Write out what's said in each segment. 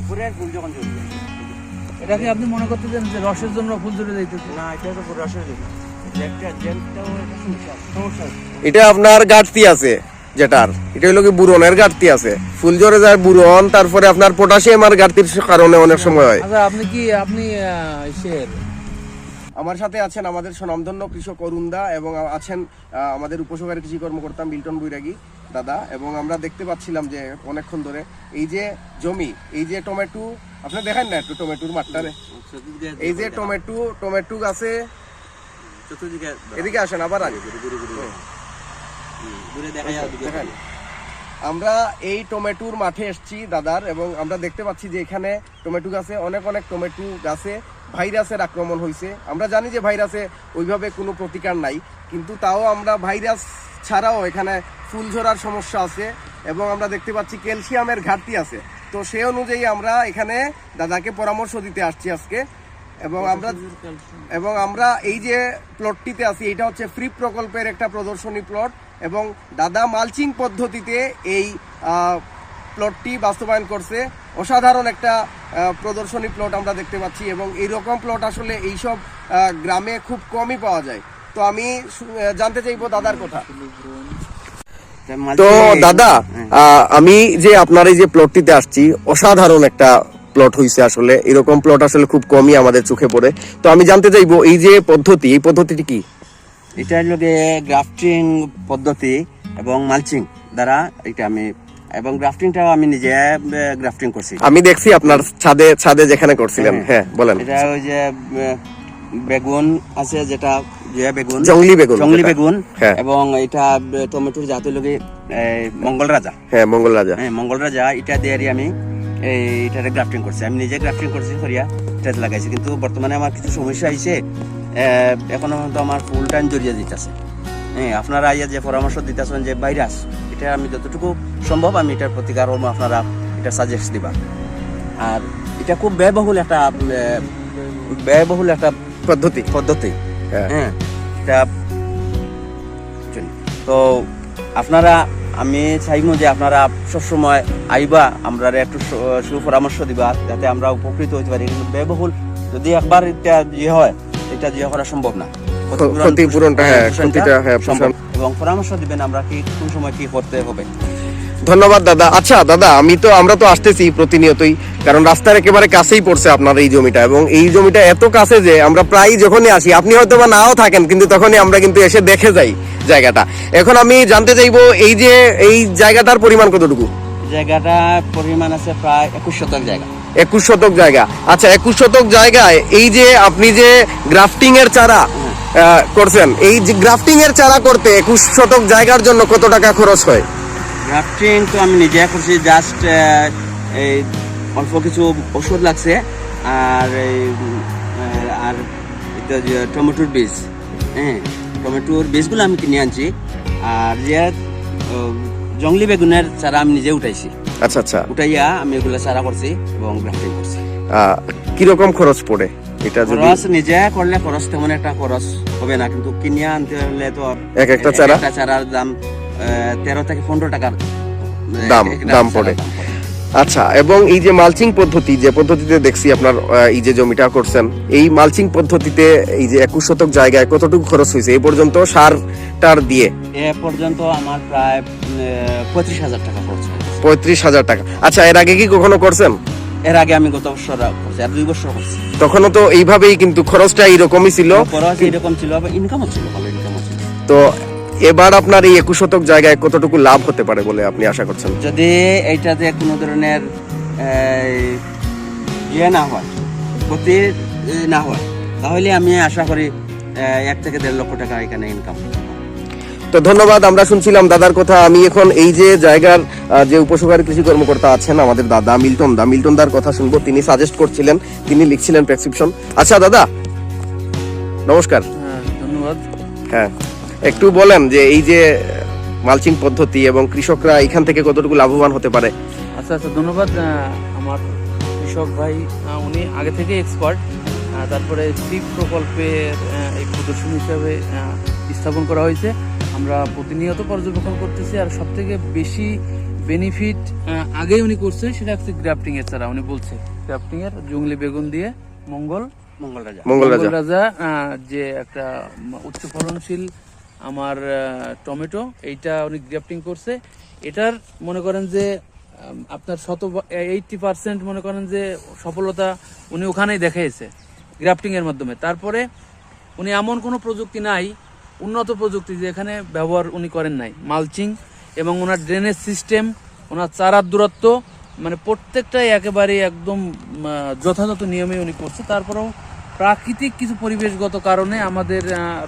উপরে ফুল যখন ঝরবে এটা কি আপনি মনে করতেছেন যে রসের জন্য ফুল ঝরে যাইতেছে? না এটা তো রসের জন্য। এটা আপনার ঘাটতি আছে যেটার। এটা হলো কি বুরনের ঘাটতি আছে। ফুল ঝরে যায় বুরন তারপরে আপনার পটাশিয়াম আর ঘাটতির কারণে অনেক সময় হয়। আচ্ছা আপনি কি আপনি ইসের আমার সাথে আছেন আমাদের স্বনামধন্য কৃষক অরুণ দা এবং আছেন আমাদের উপসহকারী কৃষি কর্মকর্তা মিল্টন বৈরাগী দাদা। এবং আমরা দেখতে পাচ্ছিলাম যে অনেকক্ষণ ধরে এই যে জমি এই যে টমেটো আপনি দেখেন না একটু টমেটোর মাঠটারে চতুর্দিকে এই যে টমেটো টমেটো গাছে এদিকে আসেন আবার আগে। দেখেন। আমরা এই টমেটোর মাঠে এসেছি দাদার এবং আমরা দেখতে পাচ্ছি যে এখানে টমেটো গাছে অনেক অনেক টমেটো গাছে ভাইরাসের আক্রমণ হয়েছে আমরা জানি যে ভাইরাসে ওইভাবে কোনো প্রতিকার নাই কিন্তু তাও আমরা ভাইরাস ছাড়াও এখানে ফুল ঝরার সমস্যা আছে এবং আমরা দেখতে পাচ্ছি ক্যালসিয়ামের ঘাটতি আছে। তো সেই অনুযায়ী আমরা এখানে দাদাকে পরামর্শ দিতে আসছি আজকে এবং আমরা এবং আমরা এই যে প্লটটিতে আছি এটা হচ্ছে ফ্রি প্রকল্পের একটা প্রদর্শনী প্লট এবং দাদা মালচিং পদ্ধতিতে এই প্লটটি বাস্তবায়ন করছে। অসাধারণ একটা প্রদর্শনী প্লট আমরা দেখতে পাচ্ছি এবং এইরকম প্লট আসলে এইসব গ্রামে খুব কমই পাওয়া যায়। তো আমি জানতে চাইব দাদার কথা। তো দাদা। আহ, আমি যে আপনার এই যে প্লটটিতে আসছি অসাধারণ একটা প্লট হয়েছে আসলে। এরকম প্লট আসলে খুব কমই আমাদের চোখে পড়ে। তো আমি জানতে চাইব এই যে পদ্ধতি এই পদ্ধতিটি কি? এটা হলো গ্রাফটিং পদ্ধতি এবং মালচিং দ্বারা এটা আমি এবং গ্রাফটিংটাও আমি নিজে গ্রাফটিং করছি। আমি দেখছি আপনার ছাদে ছাদে যেখানে করছিলেন। হ্যাঁ। হ্যাঁ বলেন। এটা ওই যে বেগুন আছে যেটা যে বেগুন জংলি বেগুন জংলি বেগুন হ্যাঁ। এবং এটা টমেটোর জাত এই, মঙ্গল রাজা। হ্যাঁ মঙ্গল রাজা। হ্যাঁ মঙ্গল রাজা এটা দিয়ে আমি গ্রাফটিং করছি। আমি নিজে গ্রাফটিং করছি করিয়া এটাতে লাগাইছি। কিন্তু বর্তমানে আমার কিছু সমস্যা হয়েছে এখনও পর্যন্ত আমার ফুল টাইম জড়িয়ে দিতেছে। হ্যাঁ আপনারা ইয়ে যে পরামর্শ দিতেছেন যে ভাইরাস এটা আমি যতটুকু সম্ভব আমি এটার প্রতিকার করব আপনারা এটা সাজেস্ট দিবা। আর এটা খুব ব্যয়বহুল একটা ব্যয়বহুল একটা পদ্ধতি। পদ্ধতি হ্যাঁ। হ্যাঁ এটা তো আপনারা আমি চাইব যে আপনারা সবসময় আইবা আমরা একটু সুপরামর্শ দিবা যাতে আমরা উপকৃত হতে পারি। কিন্তু ব্যয়বহুল যদি একবার এটা ইয়ে হয় এটা ইয়ে করা সম্ভব না। ক্ষতিপূরণটা, হ্যাঁ, ক্ষতিটা, হ্যাঁ, এবং পরামর্শ দিবেন আমরা কি কোন সময় কি করতে হবে। ধন্যবাদ দাদা। আচ্ছা দাদা আমি তো আমরা তো আসতেছি প্রতিনিয়তই কারণ রাস্তার একেবারে কাছেই পড়ছে আপনার এই জমিটা এবং এই জমিটা এত কাছে যে আমরা প্রায় যখনই আসি আপনি হয়তো বা নাও থাকেন কিন্তু তখনই আমরা কিন্তু এসে দেখে যাই জায়গাটা। এখন আমি জানতে চাইব এই যে এই জায়গাটার পরিমাণ কতটুকু? জায়গাটা পরিমাণ আছে প্রায় একুশ শতক জায়গা। একুশ শতক জায়গা। আচ্ছা একুশ শতক জায়গায় এই যে আপনি যে গ্রাফটিং এর চারা করছেন। এই যে গ্রাফটিং এর চারা করতে একুশ শতক জায়গার জন্য কত টাকা খরচ হয়? গ্রাফটিং তো আমি নিজে করছি জাস্ট এই অল্প কিছু ওষুধ লাগছে আর এই আর টমেটোর বীজ হ্যাঁ টমেটোর বীজগুলো আমি কিনে আনছি আর যে জংলি বেগুনের চারা আমি নিজে উঠাইছি। আচ্ছা আচ্ছা। উঠাইয়া আমি এগুলো চারা করছি এবং গ্রাফটিং করছি। কীরকম খরচ পড়ে? এটা যদি খরচ নিজে করলে খরচ তেমন একটা খরচ হবে না কিন্তু কিনে আনতে হলে তো এক একটা চারা? একটা চারার দাম তেরো থেকে পনেরো টাকার দাম, দাম পড়ে। আচ্ছা এবং এই যে মালচিং পদ্ধতি যে পদ্ধতিতে দেখছি আপনার এই যে জমিটা করছেন এই মালচিং পদ্ধতিতে এই যে একুশ শতক জায়গায় কতটুকু খরচ হয়েছে? এই পর্যন্ত সার টার দিয়ে? এ পর্যন্ত আমার প্রায় পঁয়ত্রিশ হাজার টাকা খরচ পঁয়ত্রিশ হাজার টাকা। আচ্ছা এর আগে কি কখনো করছেন? এর আগে আমি গত বছর করছি আর দুই বছর করছি। তখনও তো এইভাবেই কিন্তু খরচটা এইরকমই ছিল। খরচ এরকম ছিল ইনকামও ছিল ভালো ইনকামও ছিল। তো এবার আপনার এই একুশ শতক জায়গায় কতটুকু লাভ হতে পারে বলে আপনি আশা করছেন? যদি এইটাতে কোনো ধরনের ইয়ে না হয় ক্ষতি না হয় তাহলে আমি আশা করি এক থেকে দেড় লক্ষ টাকা এখানে ইনকাম তো ধন্যবাদ আমরা শুনছিলাম দাদার কথা। আমি এখন এই যে জায়গার যে উপসহকারী কৃষি কর্মকর্তা আছেন আমাদের দাদা মিল্টন দা মিল্টন দার কথা শুনব। তিনি সাজেস্ট করছিলেন তিনি লিখছিলেন প্রেসক্রিপশন আচ্ছা দাদা নমস্কার। হ্যাঁ, ধন্যবাদ। হ্যাঁ একটু বলেন যে এই যে মালচিং পদ্ধতি এবং কৃষকরা এখান থেকে কতটুকু লাভবান হতে পারে? আচ্ছা আচ্ছা ধন্যবাদ আমার কৃষক ভাই উনি আগে থেকে এক্সপার্ট তারপরে স্লিপ প্রকল্পের এই প্রদর্শনী হিসাবে স্থাপন করা হয়েছে। আমরা প্রতিনিয়ত পর্যবেক্ষণ করতেছি আর সব থেকে বেশি বেনিফিট আগে উনি করছে সেটা হচ্ছে গ্রাফটিং এর ছাড়া উনি বলছে। গ্রাফটিং এর জঙ্গলি বেগুন দিয়ে মঙ্গল মঙ্গল রাজা। মঙ্গল রাজা। আহ, যে একটা উচ্চ ফলনশীল আমার আহ, টমেটো এইটা উনি গ্রাফটিং করছে। এটার মনে করেন যে আপনার শত এইটটি পার্সেন্ট মনে করেন যে সফলতা উনি ওখানেই দেখাইছে গ্রাফটিং এর মাধ্যমে। তারপরে উনি এমন কোনো প্রযুক্তি নাই উন্নত প্রযুক্তি যে এখানে ব্যবহার উনি করেন নাই। মালচিং এবং ওনার ড্রেনেজ সিস্টেম ওনার চারার দূরত্ব মানে প্রত্যেকটাই একেবারে একদম যথাযথ নিয়মে উনি করছে। তারপরেও প্রাকৃতিক কিছু পরিবেশগত কারণে আমাদের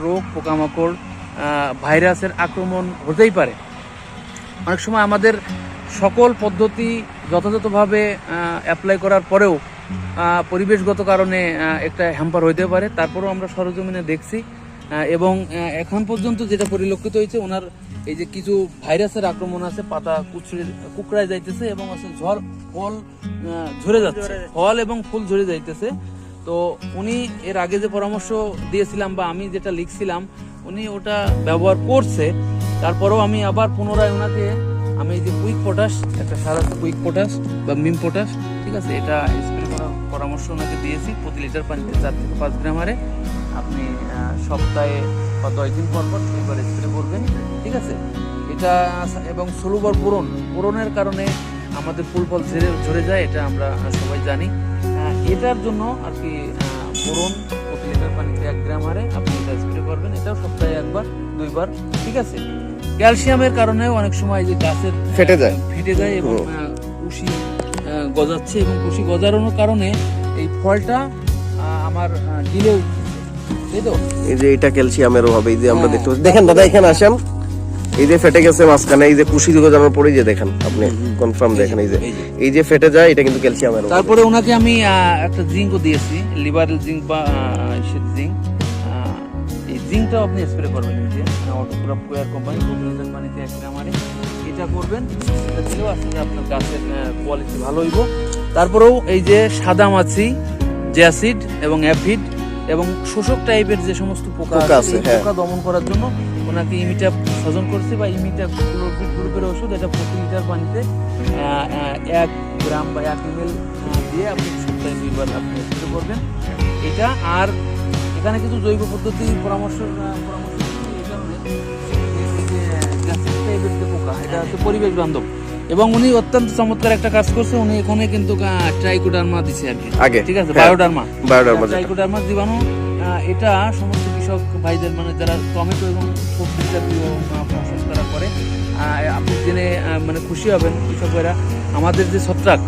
রোগ, পোকামাকড় ভাইরাসের আক্রমণ হতেই পারে। অনেক সময় আমাদের সকল পদ্ধতি যথাযথভাবে অ্যাপ্লাই করার পরেও পরিবেশগত কারণে একটা হ্যাম্পার হইতে পারে। তারপরেও আমরা সরজমিনে দেখছি এবং এখন পর্যন্ত যেটা পরিলক্ষিত হয়েছে ওনার এই যে কিছু ভাইরাসের আক্রমণ আছে পাতা কুচড়ে কুকড়ায় যাইতেছে এবং আছে ঝড় ফল ঝরে যাচ্ছে। ফল এবং ফুল ঝরে যাইতেছে। তো উনি এর আগে যে পরামর্শ দিয়েছিলাম বা আমি যেটা লিখছিলাম উনি ওটা ব্যবহার করছে। তারপরেও আমি আবার পুনরায় ওনাকে আমি এই যে কুইক পটাশ একটা সার আছে কুইক পটাশ বা মিম পটাশ ঠিক আছে এটা স্প্রে করার পরামর্শ ওনাকে দিয়েছি। প্রতি লিটার পানিতে চার থেকে পাঁচ গ্রাম হারে। আপনি সপ্তাহে বা দশ দিন পর পর দুইবার স্প্রে করবেন ঠিক আছে? এটা এবং ষোলোবার পূরণ পূরণের কারণে আমাদের ফুল ফল ঝরে ঝরে যায় এটা আমরা সবাই জানি। এটার জন্য আর কি বোরন প্রতি লিটার পানিতে এক গ্রাম হারে আপনি এটা স্প্রে করবেন এটাও সপ্তাহে একবার দুইবার ঠিক আছে? ক্যালসিয়ামের কারণেও অনেক সময় যে গাছের ফেটে যায়। ফেটে যায় এবং কুশি গজাচ্ছে এবং কুশি গজানোর কারণে এই ফলটা আমার ডিলে এই যে এটা ক্যালসিয়ামের অভাবে এই যে আমরা হ্যাঁ। দেখতে পাচ্ছি। দেখেন দাদা এখানে আসেন। এই যে ফেটে গেছে মাঝখানে এই যে কুশি দিকে জানার পরে যে দেখেন আপনি কনফার্ম দেখেন এই যে। এই যে। ফেটে যায় এটা কিন্তু ক্যালসিয়ামের তারপরে ওনাকে আমি একটা জিঙ্কও দিয়েছি লিভারেল জিঙ্ক বা জিঙ্ক এই জিঙ্কটাও আপনি স্প্রে করবেন এই যে অটোক্রপ কোয়ার কোম্পানি প্রতিদিনের পানিতে এক গ্রাম এটা করবেন এটা দিলেও আসলে আপনার গাছের কোয়ালিটি ভালো হইব। তারপরেও এই যে সাদা মাছি জ্যাসিড এবং অ্যাফিড এবং শোষক টাইপের যে সমস্ত পোকা আছে হ্যাঁ। পোকা দমন করার জন্য ওনাকে ইমিটা সজন করছে বা ইমিটা ক্লোরোফিট গ্রুপের ওষুধ এটা প্রতি লিটার পানিতে এক গ্রাম বা এক এমএল দিয়ে আপনি সপ্তাহে দুইবার আপনি করবেন এটা আর এখানে কিছু জৈব পদ্ধতি পরামর্শ পরামর্শ এই কারণে যে পোকা এটা হচ্ছে পরিবেশ বান্ধব এবং উনি অত্যন্ত চমৎকার একটা কাজ করছে উনি এখানে কিন্তু ট্রাইকোডার্মা দিছে আর কি। আগে ঠিক আছে? হ্যাঁ, বায়োডার্মা। বায়োডার্মা ট্রাইকোডার্মা জীবাণু এটা সমস্ত কৃষক ভাইদের মানে যারা টমেটো এবং সবজি জাতীয় ফসল তারা করে। আপনি জেনে মানে খুশি হবেন কৃষকেরা আমাদের যে ছত্রাক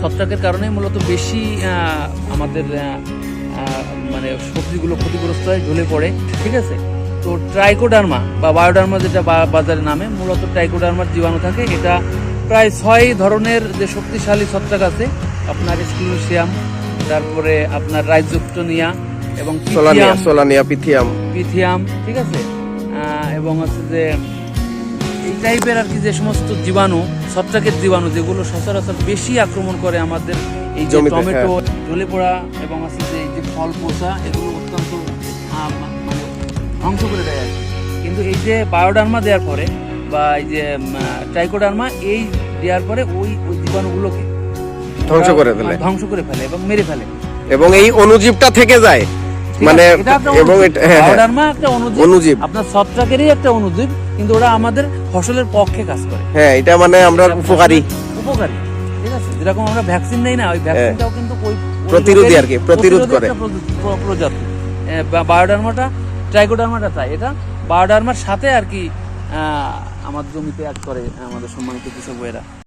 ছত্রাকের কারণে মূলত বেশি আহ, আমাদের মানে সবজিগুলো ক্ষতিগ্রস্ত হয় ঢলে পড়ে। ঠিক আছে? তো ট্রাইকোডার্মা বা বায়োডার্মা যেটা বাজারে নামে মূলত ট্রাইকোডার্মার জীবাণু থাকে। এটা প্রায় ছয় ধরনের যে শক্তিশালী ছত্রাক আছে আপনার স্ক্লুসিয়াম তারপরে আপনার রাইজোক্টোনিয়া এবং solani Pythium. Solani Pythium. Pythium ঠিক আছে? এবং হচ্ছে যে এই টাইপের আর কি যে সমস্ত জীবাণু ছত্রাকের জীবাণু যেগুলো সচরাচর বেশি আক্রমণ করে আমাদের এই যে হ্যাঁ। টমেটো ঢলে পড়া এবং হচ্ছে যে এই যে ফল পচা এগুলো ধ্বংস করে দেয় আর কিন্তু এই যে বায়োডার্মা দেওয়ার পরে বা এই যে ট্রাইকোডার্মা এই দেওয়ার পরে ওই ওই জীবাণুগুলোকে ধ্বংস করে ওরা, ফেলে ধ্বংস করে ফেলে এবং মেরে ফেলে। এবং এই অনুজীবটা থেকে যায়। মানে এবং এটা হ্যাঁ, হ্যাঁ, বায়োডার্মা একটা অনুজীব। অনুজীব। আপনার ছত্রাকেরই একটা অনুজীব কিন্তু ওরা আমাদের ফসলের পক্ষে কাজ করে। হ্যাঁ এটা মানে আমরা উপকারী। উপকারী। ঠিক আছে যেরকম আমরা ভ্যাকসিন নেই না ওই ভ্যাকসিনটাও কিন্তু ওই ওই। প্রতিরোধী আর কি, প্রতিরোধ করে। একটা প্রজাতি। বায়োডার্মাটা ট্রাইকোডার্মাটা তাই এটা বায়োডার্মার সাথে আর কি আমার জমিতে অ্যাড করে আমাদের সম্মানিত কৃষক ভাইয়েরা।